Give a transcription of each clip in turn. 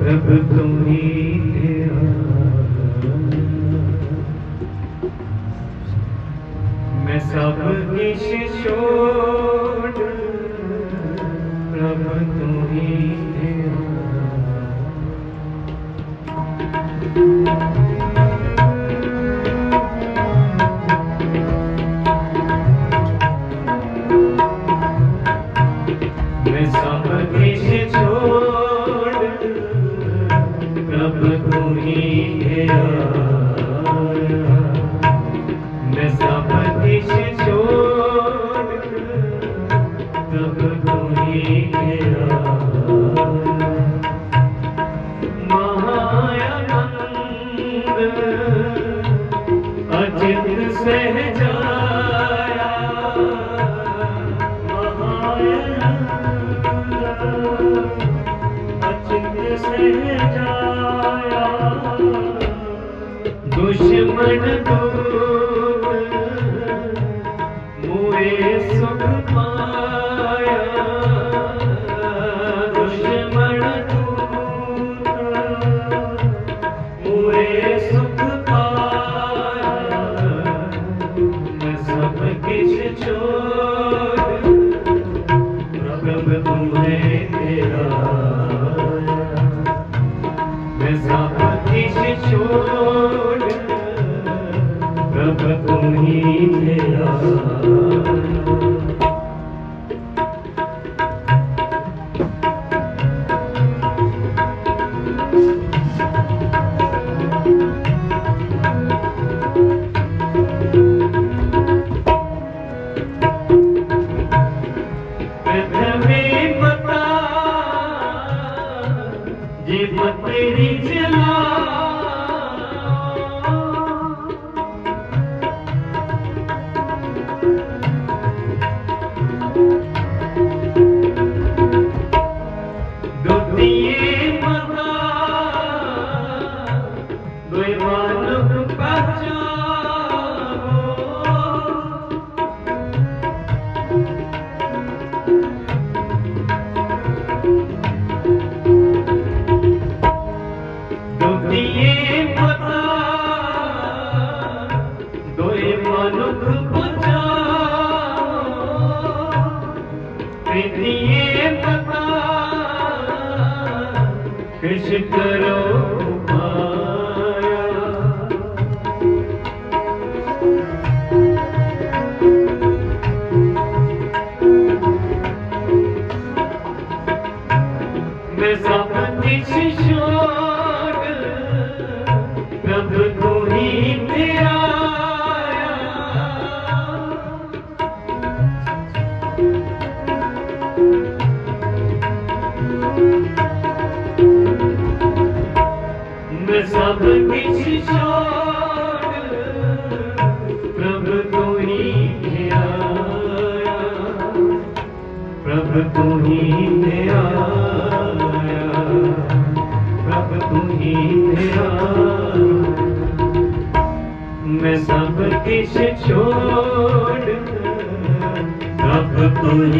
ਪ੍ਰਭ ਤੂੰ ਹੀ ਤੇਰਾ ਮੈਂ ਸਭ ਕਿਛ ਛੋੜ तुम्हें मेरा no do the Ой,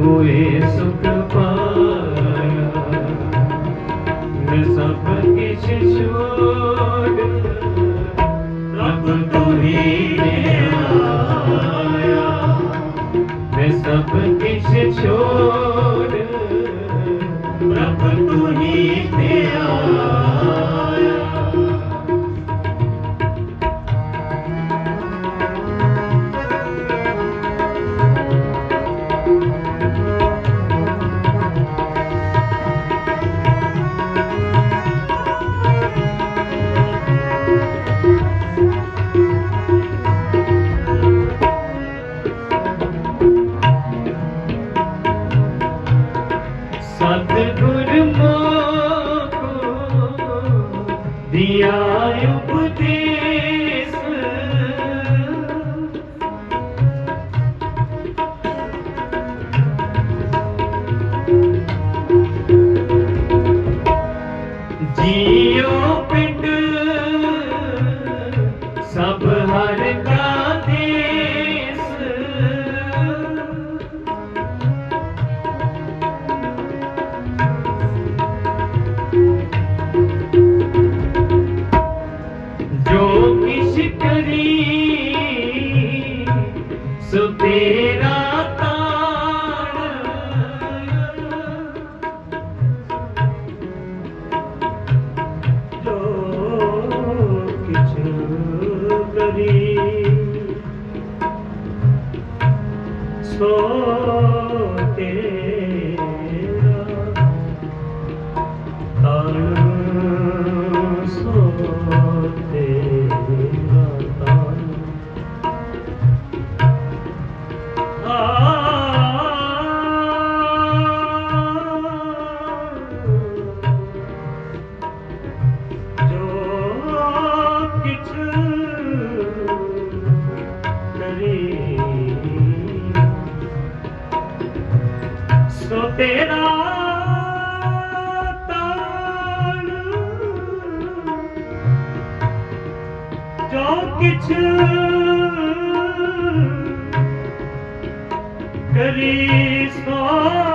ਹੋਏ ਸੁਖ ਪਾਇਆ। ਮੈਂ ਸਭ ਕਿਛ ਛੋੜ सब ਸੋ ਕਿਛ ਕਰੀ ਸੋ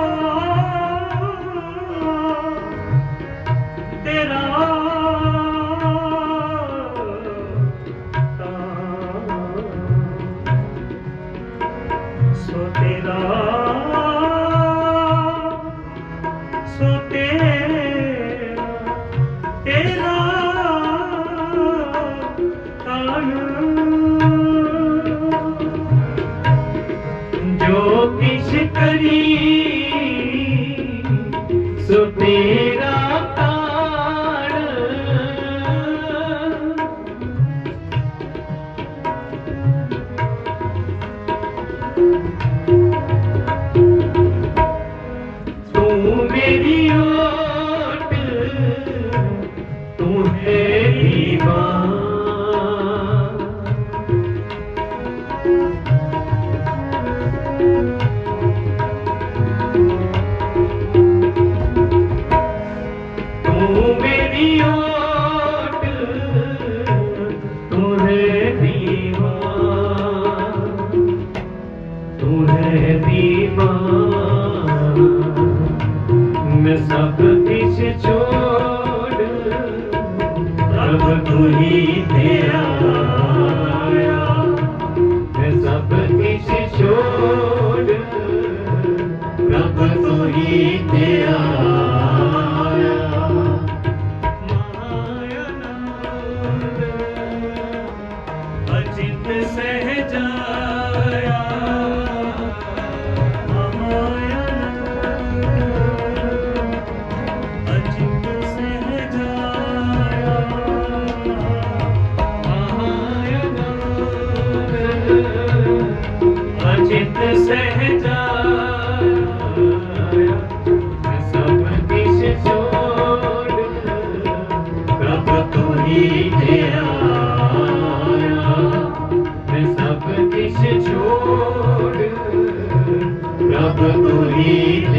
ਕਿਛ ਤੂੰ ਤੂੰ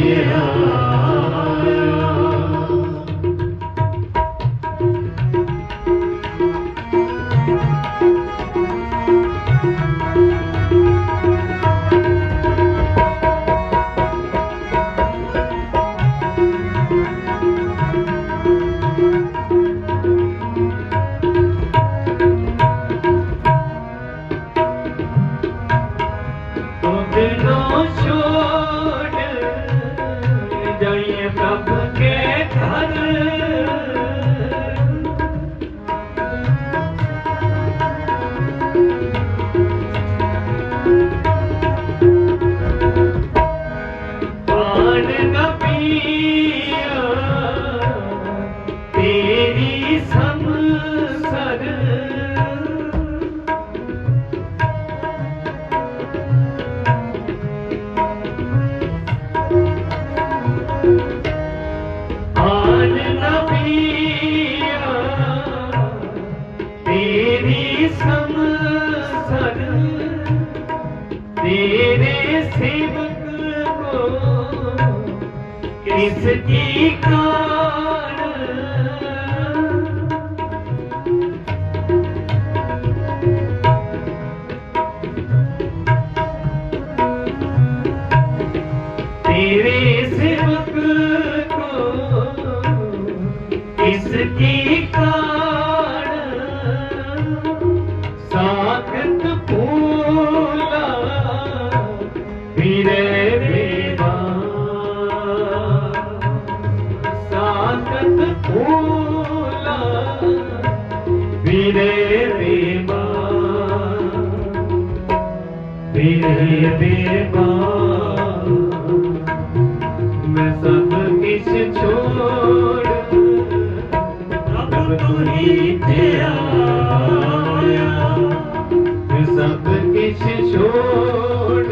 ਤੁਰੀ ਤੇ ਆਇਆ ਸਭ ਕਿਛ ਛੋੜ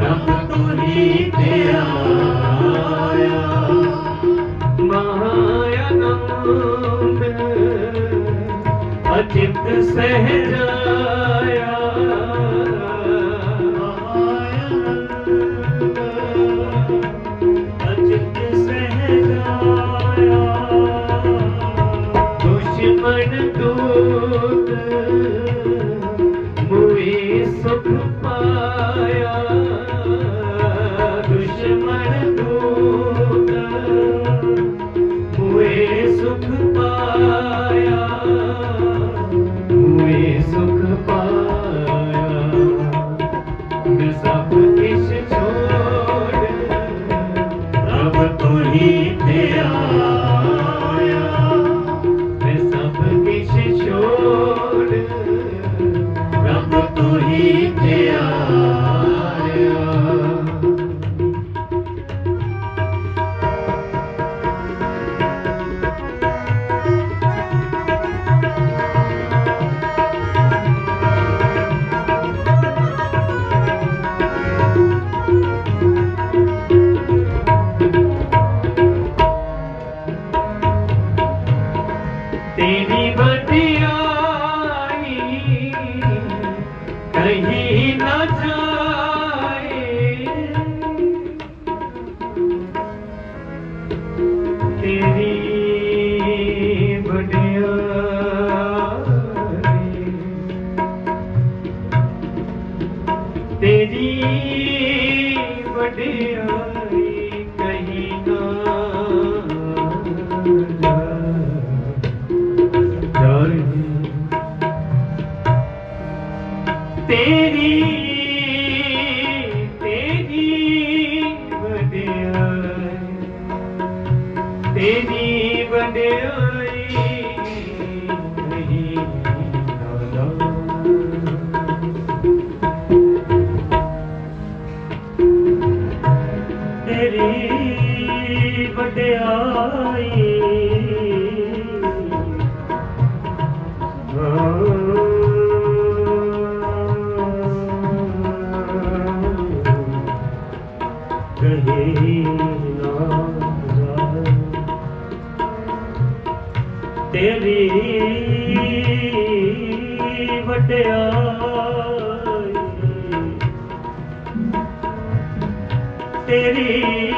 ਰਬ ਤੁਰੀ ਤੇ ਆਇਆ ਮਹਾਯਨੰਦ ਅਚਿਤ ਸਹਿਜਾ தெரிய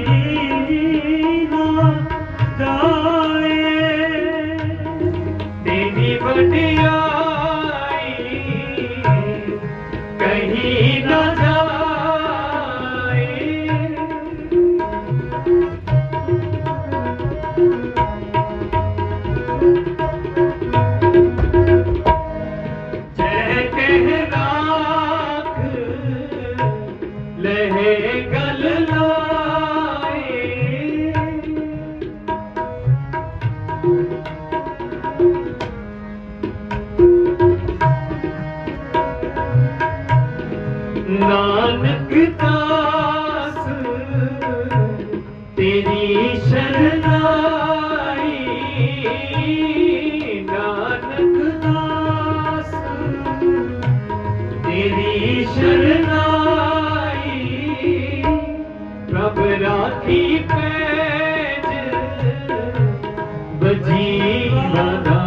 जीवन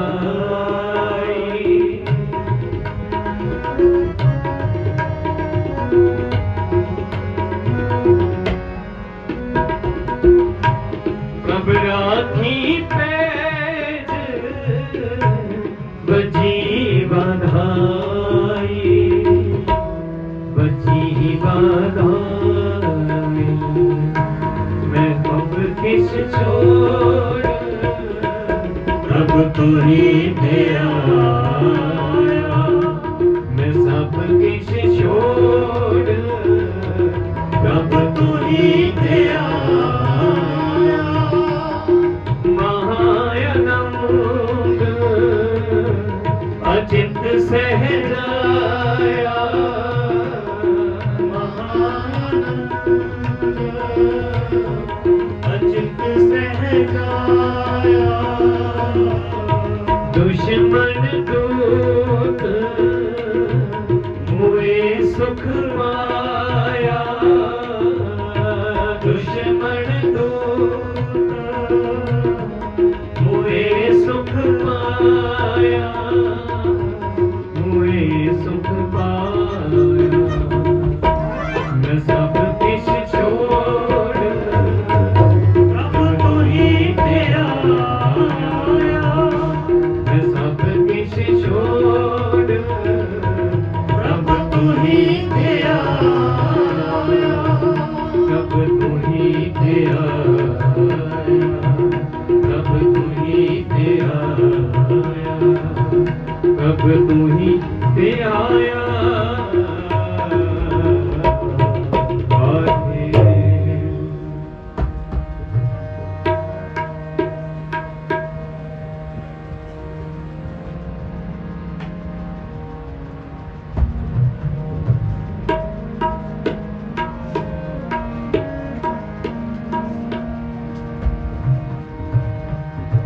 ਸੁਖ ਪ੍ਰਭ ਤੂੰ